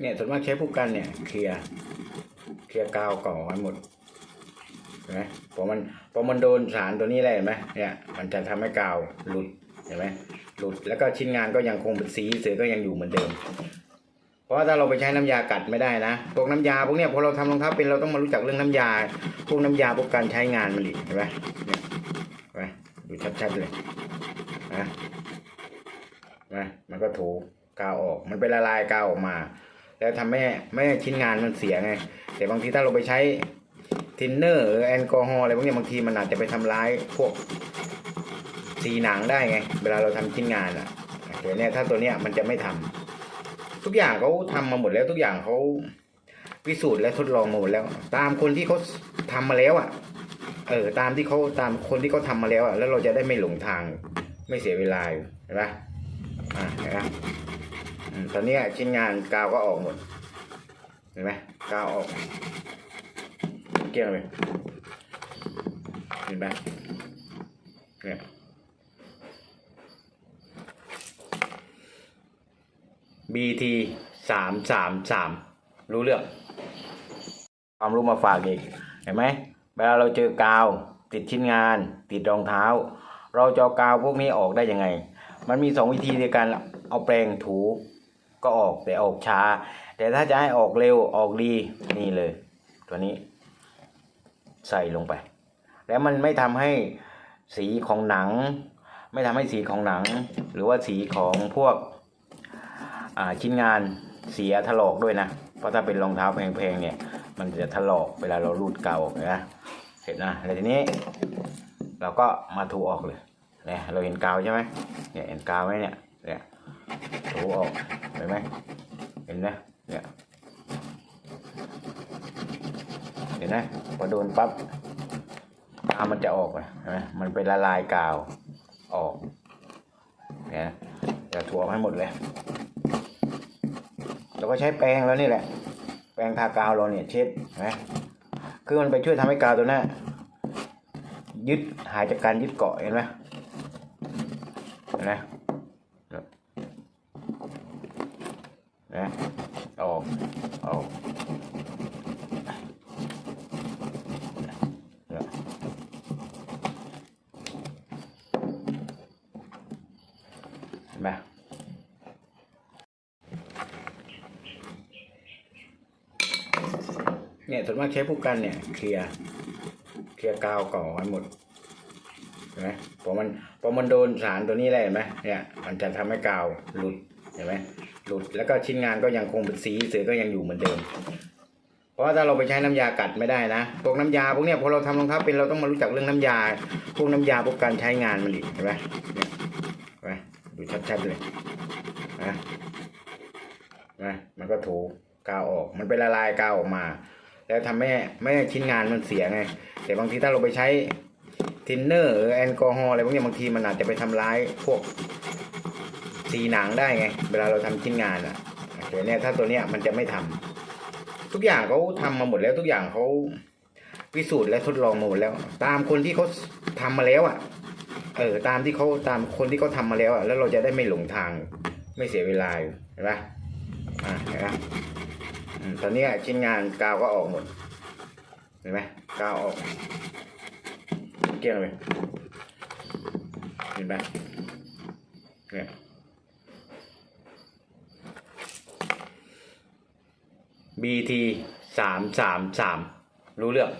เนี่ยส่วนมากใช้ผู้กันเนี่ยเคลียร์เคลียร์กาวก่อไว้หมดเห็นไหมพอมันพอมันโดนสารตัวนี้แหละเห็นไหมเนี่ยมันจะทำให้กาวหลุดเห็นไหมหลุดแล้วก็ชิ้นงานก็ยังคงเป็นสีเสือก็ยังอยู่เหมือนเดิม เพราะว่าถ้าเราไปใช้น้ำยากัดไม่ได้นะพวกน้ำยาพวกเนี้ยพอเราทำรองเท้าเป็นเราต้องมารู้จักเรื่องน้ำยา พวกน้ำยาพวกการใช้งานมันอีกเห็นไหมเนี่ยไหมดูชัดๆเลยนะนไหมมันก็ถูกาวออก มันเป็นละลายกาวออกมา แล้วทำให้ไม่ให้ชิ้นงานมันเสียไง แต่บางทีถ้าเราไปใช้ทินเนอร์หรือแอลกอฮอล์อะไรพวกนี้บางทีมันอาจจะไปทำร้ายพวกสีหนังได้ไง เวลาเราทำชิ้นงานอะแต่เนี้ยถ้าตัวเนี้ยมันจะไม่ทำทุกอย่างเขาทำมาหมดแล้วทุกอย่างเขาพิสูจน์และทดลองมาหมดแล้ว ตามคนที่เขาทำมาแล้วอะเออตามที่เขาตามคนที่เขาทำมาแล้วอะแล้วเราจะได้ไม่หลงทางไม่เสียเวลาอยู่เห็นปะอ่าเห็นปะ ตอนนี้ชิ้นงานกาวก็ออกหมด เห็นไหมกาวออก เกลี้ยงเลยเห็นไหมเนี่ย BT สามสามสามรู้เรื่อง ความรู้มาฝากอีก เห็นไหมเวลาเราเจอกาวติดชิ้นงาน ติดรองเท้า เราจะกาวพวกนี้ออกได้ยังไง มันมีสองวิธีในการเอาแปรงถู ก็ออกแต่ออกช้า แต่ถ้าจะให้ออกเร็วออกดีนี่เลย ตัวนี้ ใส่ลงไป แล้วมันไม่ทำให้สีของหนัง ไม่ทำให้สีของหนัง หรือว่าสีของพวกชิ้นงานเสียถลอกด้วยนะ เพราะถ้าเป็นรองเท้าแพงๆเนี่ย มันจะถลอกเวลาเรารูดเกาออกนะเสร็จนะแล้วทีนี้ เราก็มาถูออกเลยเนี่ยเราเห็นกาวใช่ไหมเนี่ยเห็นกาวไหมเนี่ยเนี่ย ถูออกเห็นไหมเห็นไหมเนี่ยเห็นไหมพอโดนปั๊บกาวมันจะออกเลยเห็นไหมมันเป็นละลายกาวออกเนี่ยจะถูออกให้หมดเลยเราก็ใช้แปรงแล้วนี่แหละ แปรงทากาวเราเนี่ยเช็ดนไหมคือมันไปช่วยทำให้กาวตัวนั้นยึดหายจากการยึดเกาะเห็นไหมเห็นไหมเนี่ย นะออกออกเนี่ยเนไหมเนี่ยส่วนมากใช้ผู้กันเนี่ยเคลียร์เคลียร์กาวก่อไว้หมดเห็นไหมพอมันพอมันโดนสารตัวนี้แหละเห็นไหมเนี่ย มันจะทำให้กาวหลุด เห็นไหมหลุดแล้วก็ชิ้นงานก็ยังคงเป็นสีเสือก็ยังอยู่เหมือนเดิม เพราะว่าถ้าเราไปใช้น้ำยากัดไม่ได้นะพวกน้ำยาพวกเนี้ยพอเราทำรองเท้าเป็นเราต้องมารู้จักเรื่องน้ำยา พวกน้ำยาพวกการใช้งานมันอีกเห็นไหมเนี่ยเห็นไหมดูชัดๆเลยนะนไหมมันก็ถูกาวออก มันเป็นละลายกาวออกมา แล้วทำให้ไม่ชิ้นงานมันเสียไง แต่บางทีถ้าเราไปใช้ทินเนอร์แอลกอฮอล์อะไรพวกเนี้ยบางทีมันอาจจะไปทำร้ายพวก สีหนังได้ไง เวลาเราทำชิ้นงานอะแต่เนี้ยถ้าตัวเนี้ยมันจะไม่ทำทุกอย่างเขาทำมาหมดแล้วทุกอย่างเขาพิสูจน์และทดลองมาหมดแล้ว ตามคนที่เขาทำมาแล้วอะ เออ ตามที่เขาตามคนที่เขาทำมาแล้วอะแล้วเราจะได้ไม่หลงทาง ไม่เสียเวลาอยู่เห็นปะอ่าเห็นปะอืมตอนนี้ชิ้นงานกาวก็ออกหมดเห็นไหมกาวออกเกลี้ยงเลยเห็นไหมเนี่ย บีทีสามสามสามรู้เรื่อง